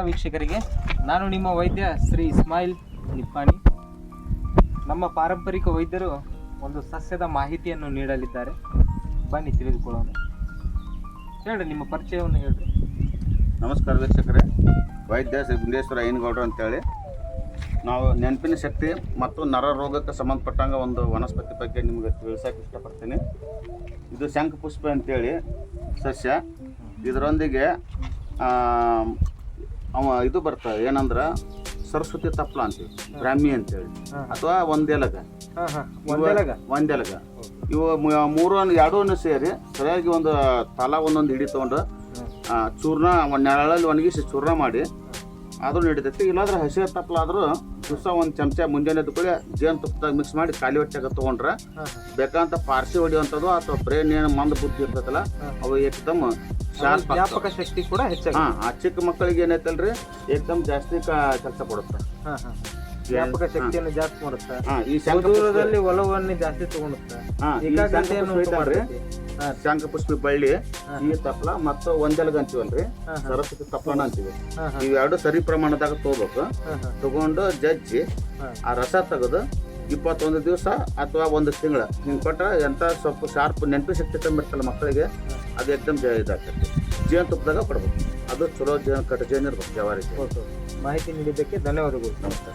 ವೀಕ್ಷಕರಿಗೆ, ನಾನು ನಿಮ್ಮ ವೈದ್ಯ ಶ್ರೀ ಇಸ್ಮಾಯಿಲ್ ನಿಪ್ಪಾಣಿ. ನಮ್ಮ ಪಾರಂಪರಿಕ ವೈದ್ಯರು ಒಂದು ಸಸ್ಯದ ಮಾಹಿತಿಯನ್ನು ನೀಡಲಿದ್ದಾರೆ. ಬನ್ನಿ, ತಿಳಿದುಕೊಳ್ಳೋಣ. ಹೇಳಿ, ನಿಮ್ಮ ಪರಿಚಯವನ್ನು ಹೇಳಿ ನಮಸ್ಕಾರ ವೀಕ್ಷಕರೇ. ವೈದ್ಯ ಶ್ರೀ ಗುಂಡೇಶ್ವರ ಐನಗೌಡರು ಅಂತೇಳಿ. ನಾವು ನೆನಪಿನ ಶಕ್ತಿ ಮತ್ತು ನರ ರೋಗಕ್ಕೆ ಸಂಬಂಧಪಟ್ಟಂಗ ಒಂದು ವನಸ್ಪತಿ ಬಗ್ಗೆ ನಿಮಗೆ ತಿಳಿಸೋಕೆ ಇಷ್ಟಪಡ್ತೀನಿ. ಇದು ಶಂಖಪುಷ್ಪ ಅಂತೇಳಿ ಸಸ್ಯ. ಇದರೊಂದಿಗೆ ಇದು ಬರ್ತದೆ ಏನಂದ್ರೆ ಸರಸ್ವತಿ ತಪ್ಪಲ ಅಂತೀವಿ ಬ್ರಾಹ್ಮಿ ಅಂತೇಳಿ. ಹೇಳಿ ಅಥವಾ ಒಂದೆಲಗ. ಒಂದೆಲಗ? ಒಂದೆಲಗ. ಇವು ಮೂರು ಎರಡೂ ಸೇರಿ ಸರಿಯಾಗಿ ಒಂದು ತಲಾ ಒಂದೊಂದು ಹಿಡಿ ತೊಗೊಂಡು ಚೂರ್ಣ ಒಂದು ನೆರಳಲ್ಲಿ ಒಣಗಿಸಿ ಚೂರ್ಣ ಮಾಡಿ ಆದ್ರೂ ನಡೀತೈತಿ ಇಲ್ಲಾಂದ್ರೆ ಹಸಿ ತಪ್ಪಲಾದ್ರೂ ದಿವಸ ಒಂದು ಚಮಚ ಮುಂಜಾನೆ ಕೂಡ ಜೇನು ತುಪ್ಪದಾಗ ಮಿಕ್ಸ್ ಮಾಡಿ ಖಾಲಿ ಹೊಟ್ಟೆಗೆ ತೊಗೊಂಡ್ರೆ ಬೇಕಂತ ಪಾರ್ಸಿ ಹೊಡಿಯುವಂಥದ್ದು ಅಥವಾ ಬ್ರೇನ್ ಏನು ಮಂದ ಬುದ್ಧಿ ಇರ್ತೈತಲ್ಲ. ಅವು ಏಕದಮ್ ಶಾರ್ಪ್ ಜ್ಞಾಪಕ ಶಕ್ತಿ ಕೂಡ ಹೆಚ್ಚಾಗಿ ಹಾ ಆ ಚಿಕ್ಕ ಮಕ್ಕಳಿಗೆ ಏನೈತಲ್ರಿ ಏಕದಮ್ ಜಾಸ್ತಿ ಕೆಲಸ ಕೊಡುತ್ತೆ. ಜ್ಞಾಪಕ ಶಕ್ತಿಯನ್ನು ಜಾಸ್ತಿ ಮಾಡುತ್ತೆ ಈ ಒಲವನ್ನ ಜಾಸ್ತಿ ದೂರದಲ್ಲಿ ಒಲವನ್ನು ಜಾಸ್ತಿ ತಗೊಳುತ್ತೆ. ಹಾ, ಈ ಏಕಾಗ್ರತೆಯನ್ನು ಶಂಖ ಉಂಟು ಪುಷ್ಪ ಐತಲ್ರಿ, ಮಾಡ್ತೈತಿ. ಹಾಂ. ಶಂಖ ಪುಷ್ಪ ಬಳ್ಳಿ. ಈ ತಪ್ಪಲ ಮತ್ತು ಒಂದೆಲಗ ಅಂತೀವಲ್ರಿ. ಸರಸ್ವತಿ ತಪ್ಪಲನ ಅಂತೀವಿ. ಇವೆರಡು ಸರಿ ಪ್ರಮಾಣದಾಗ ತಗೋಬೇಕು. ತಗೊಂಡು ಜಜ್ಜಿ ಆ ರಸ ತೆಗೆದು ಇಪ್ಪತ್ತೊಂದು ದಿವಸ ಅಥವಾ ಒಂದು ತಿಂಗಳ ಹಿಂಗೆ ಕೊಟ್ರೆ ಎಂಥ ಸ್ವಲ್ಪ ಶಾರ್ಪ್ ನೆನಪು ಶಕ್ತಿ ಕಮ್ಮಿರ್ತಲ್ಲ ಮಕ್ಕಳಿಗೆ ಅದು ಎಕ್ದಮ್ ಇದಾಗ್ತೈತಿ ಜೇನು ತುಪ್ಪದಾಗ ಕೊಡ್ಬೇಕು. ಅದು ಚಲೋ ಜೇನು ಕಟ್ಟ ಜೇನು ಇರ್ಬೇಕು ಜವಾರಿ. ಮಾಹಿತಿ ನೀಡಿದ್ದಕ್ಕೆ ಧನ್ಯವಾದಗಳು. ನಮಸ್ಕಾರ.